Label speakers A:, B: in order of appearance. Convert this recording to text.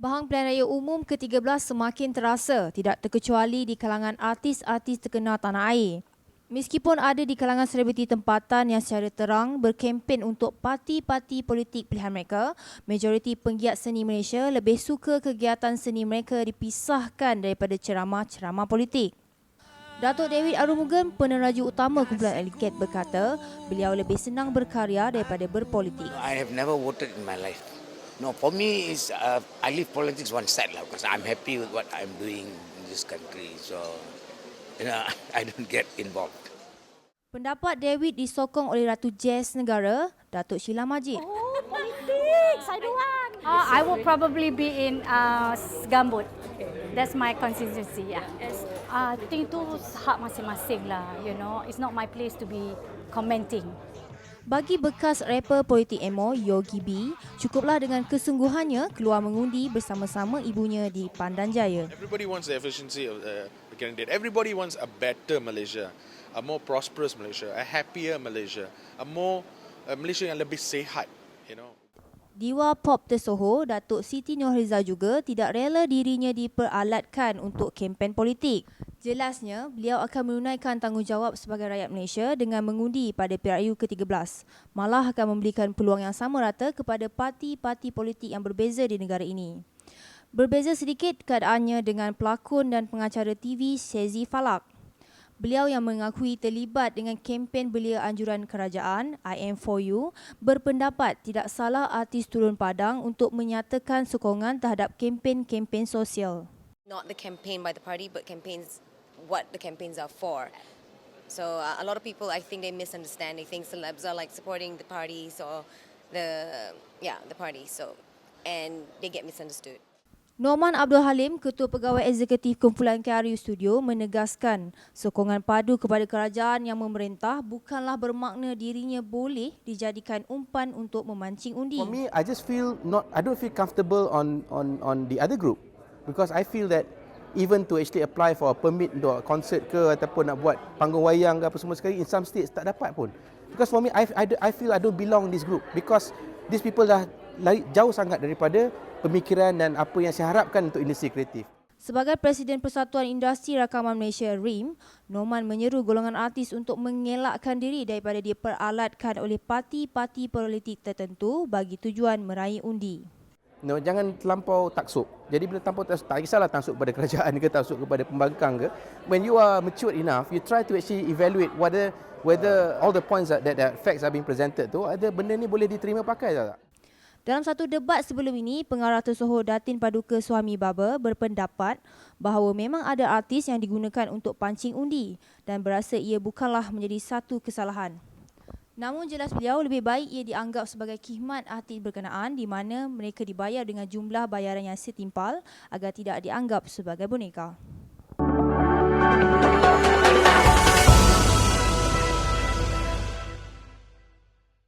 A: Bahang Pilihan Raya Umum ke-13 semakin terasa, tidak terkecuali di kalangan artis-artis terkenal tanah air. Meskipun ada di kalangan selebriti tempatan yang secara terang berkempen untuk parti-parti politik pilihan mereka, majoriti penggiat seni Malaysia lebih suka kegiatan seni mereka dipisahkan daripada ceramah-ceramah politik. Datuk David Arumugan, peneraju utama kumpulan Eliket berkata, beliau lebih senang berkarya daripada berpolitik.
B: I have never voted in my life. No, for me, is uh, I leave politics one side lah because I'm happy with what I'm doing in this country. So, you know, I don't get involved.
A: Pendapat David disokong oleh Ratu Jazz Negara, Datuk Sheila Majid.
C: Oh, politics. I don't want. Uh, I will probably be in uh, Gambut. That's my constituency. Yeah. Uh, I think itu hak masing-masing lah. You know, it's not my place to be commenting.
A: Bagi bekas rapper politik emo Yogi B, cukuplah dengan kesungguhannya keluar mengundi bersama-sama ibunya di Pandan Jaya.
D: Everybody wants the efficiency of the the candidate. Everybody wants a better Malaysia, a more prosperous Malaysia, a happier Malaysia, a more a Malaysia yang lebih sehat. You know.
A: Diwa pop tersohor Datuk Siti Nurhaliza juga tidak rela dirinya diperalatkan untuk kempen politik. Jelasnya, beliau akan menunaikan tanggungjawab sebagai rakyat Malaysia dengan mengundi pada PRU ke-13. Malah akan memberikan peluang yang sama rata kepada parti-parti politik yang berbeza di negara ini. Berbeza sedikit keadaannya dengan pelakon dan pengacara TV Sezi Falak. Beliau yang mengakui terlibat dengan kempen belia anjuran kerajaan I am for you berpendapat tidak salah artis turun padang untuk menyatakan sokongan terhadap kempen-kempen sosial.
E: not the campaign by the party, but campaigns what the campaigns are for. So uh, a lot of people, I think, they misunderstand. They think celebs are like supporting the parties or the yeah the party. So and they get misunderstood.
A: Norman Abdul Halim, Ketua Pegawai Eksekutif Kumpulan KRU Studio menegaskan sokongan padu kepada kerajaan yang memerintah bukanlah bermakna dirinya boleh dijadikan umpan untuk memancing undi.
F: For me, I just feel not. I don't feel comfortable on on on the other group because I feel that even to actually apply for a permit untuk concert ke ataupun nak buat panggung wayang ke apa semua sekali in some states tak dapat pun. Because for me, I I, I feel I don't belong in this group because these people dah lari jauh sangat daripada pemikiran dan apa yang saya harapkan untuk industri kreatif.
A: Sebagai Presiden Persatuan Industri Rakaman Malaysia RIM, Norman menyeru golongan artis untuk mengelakkan diri daripada diperalatkan oleh parti-parti politik tertentu bagi tujuan meraih undi.
F: No, jangan terlampau taksub. Jadi bila terlampau taksub, tak kisahlah taksub kepada kerajaan ke taksub kepada pembangkang ke. When you are mature enough, you try to actually evaluate whether whether all the points that, that, that facts are being presented tu, ada benda ni boleh diterima pakai tak?
A: Dalam satu debat sebelum ini, pengarah tersohor Datin Paduka Suami Baba berpendapat bahawa memang ada artis yang digunakan untuk pancing undi dan berasa ia bukanlah menjadi satu kesalahan. Namun jelas beliau lebih baik ia dianggap sebagai khidmat artis berkenaan di mana mereka dibayar dengan jumlah bayaran yang setimpal agar tidak dianggap sebagai boneka.